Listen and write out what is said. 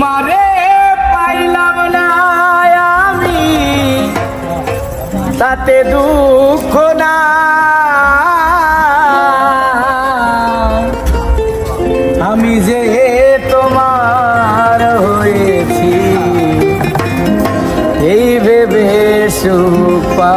তোমারে পাইলাম না আমি তাতে দুঃখ না। আমি যে তোমার হয়েছি এই ভেবে সুপা